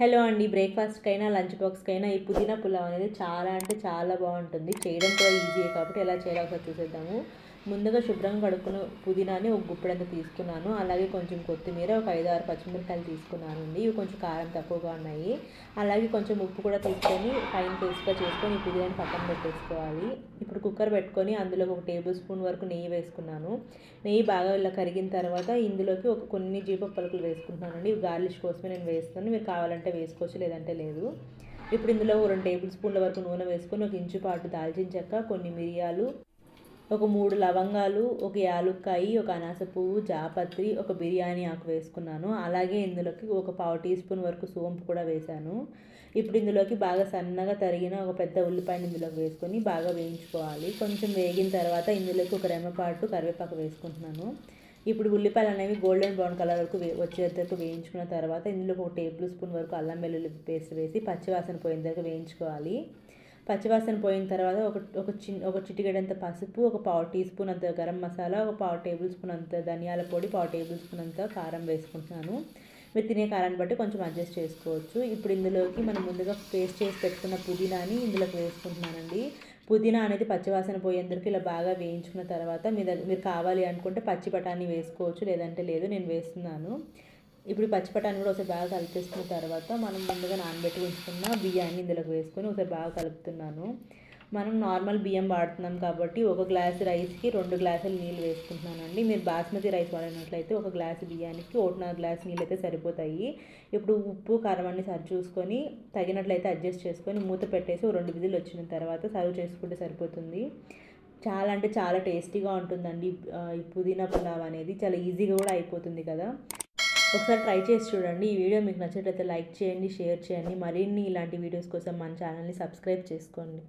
Hello అండి బ్రేక్ఫాస్ట్కైనా lunch బాక్స్కైనా ఈ పుదీనా పులావ్ అనేది చాలా అంటే చాలా బాగుంటుంది. చేయడం కూడా ఈజీయే కాబట్టి ఎలా చేయాలో ఒకసారి చూసేద్దాము. ముందుగా శుభ్రంగా కడుక్కున్న పుదీనాని ఒక గుప్పెడంత తీసుకున్నాను. అలాగే కొంచెం కొత్తిమీర ఒక ఐదు ఆరు పచ్చిమిరపకాయలు తీసుకున్నాను అండి. ఇవి కొంచెం కారం తక్కువగా ఉన్నాయి. అలాగే కొంచెం ఉప్పు కూడా తీసుకొని ఫైన్ పేస్ట్గా చేసుకొని ఈ పుదీనాని పక్కన పెట్టేసుకోవాలి. ఇప్పుడు కుక్కర్ పెట్టుకొని అందులో ఒక టేబుల్ స్పూన్ వరకు నెయ్యి వేసుకున్నాను. నెయ్యి బాగా ఇలా కరిగిన తర్వాత ఇందులోకి ఒక కొన్ని జీప పలుకులు వేసుకుంటున్నానండి ఇవి గార్లిష్ కోసమే నేను వేస్తాను మీరు కావాలంటే వేసుకోవచ్చు లేదంటే లేదు. ఇప్పుడు ఇందులో రెండు టేబుల్ స్పూన్ల వరకు నూనె వేసుకొని ఒక ఇంచు పాటు దాల్చిన చెక్క కొన్ని మిరియాలు ఒక మూడు లవంగాలు ఒక యాలుక్కాయి ఒక అనాస పువ్వు జాపత్రి ఒక బిర్యానీ ఆకు వేసుకున్నాను. అలాగే ఇందులోకి ఒక పావు టీ స్పూన్ వరకు సోంపు కూడా వేశాను. ఇప్పుడు ఇందులోకి బాగా సన్నగా తరిగిన ఒక పెద్ద ఉల్లిపాయని ఇందులోకి వేసుకొని బాగా వేయించుకోవాలి. కొంచెం వేగిన తర్వాత ఇందులోకి ఒక రెమ్మపాటు కరివేపాకు వేసుకుంటున్నాను. ఇప్పుడు ఉల్లిపాయలు అనేవి గోల్డెన్ బ్రౌన్ కలర్ వరకు వే వచ్చేంతవరకు వేయించుకున్న తర్వాత ఇందులో ఒక టేబుల్ స్పూన్ వరకు అల్లం వెల్లుల్లి పేస్ట్ వేసి పచ్చివాసన పోయిన వేయించుకోవాలి. పచ్చివాసన పోయిన తర్వాత ఒక ఒక చిన్న ఒక చిటికెడంత పసుపు ఒక పావు టీ స్పూన్ అంత గరం మసాలా ఒక పావు టేబుల్ స్పూన్ అంత ధనియాల పొడి పావు టేబుల్ స్పూన్ అంత కారం వేసుకుంటున్నాను. మీరు తినే కారాన్ని బట్టి కొంచెం అడ్జస్ట్ చేసుకోవచ్చు. ఇప్పుడు ఇందులోకి మనం ముందుగా పేస్ట్ చేసి పెట్టుకున్న పుదీనాని ఇందులోకి వేసుకుంటున్నానండి. పుదీనా అనేది పచ్చివాసన పోయేందుకు ఇలా బాగా వేయించుకున్న తర్వాత మీ దగ్గర మీరు కావాలి అనుకుంటే పచ్చి బఠానీ వేసుకోవచ్చు లేదంటే లేదు నేను వేస్తున్నాను. ఇప్పుడు పచ్చి కూడా ఒకసారి బాగా కలిపేసుకున్న తర్వాత మనం ముందుగా నానబెట్టి ఉంచుకున్న బియ్యాన్ని ఇందులోకి వేసుకొని ఒకసారి బాగా కలుపుతున్నాను. మనం నార్మల్ బియ్యం వాడుతున్నాం కాబట్టి ఒక గ్లాస్ రైస్కి రెండు గ్లాసులు నీళ్ళు వేసుకుంటున్నానండి. మీరు బాస్మతి రైస్ వాడినట్లయితే ఒక గ్లాసు బియ్యానికి ఒకటిన్నర గ్లాస్ నీళ్ళు అయితే సరిపోతాయి. ఇప్పుడు ఉప్పు కారం అన్ని సరి చూసుకొని తగినట్లయితే అడ్జస్ట్ చేసుకొని మూత పెట్టేసి రెండు విధులు వచ్చిన తర్వాత సర్వ్ చేసుకుంటే సరిపోతుంది. చాలా అంటే చాలా టేస్టీగా ఉంటుందండి. ఈ పుదీనా పులావ్ అనేది చాలా ఈజీగా కూడా అయిపోతుంది కదా. ఒకసారి ట్రై చేసి చూడండి. ఈ వీడియో మీకు నచ్చినట్లయితే లైక్ చేయండి షేర్ చేయండి. మరిన్ని ఇలాంటి వీడియోస్ కోసం మన ఛానల్ని సబ్స్క్రైబ్ చేసుకోండి.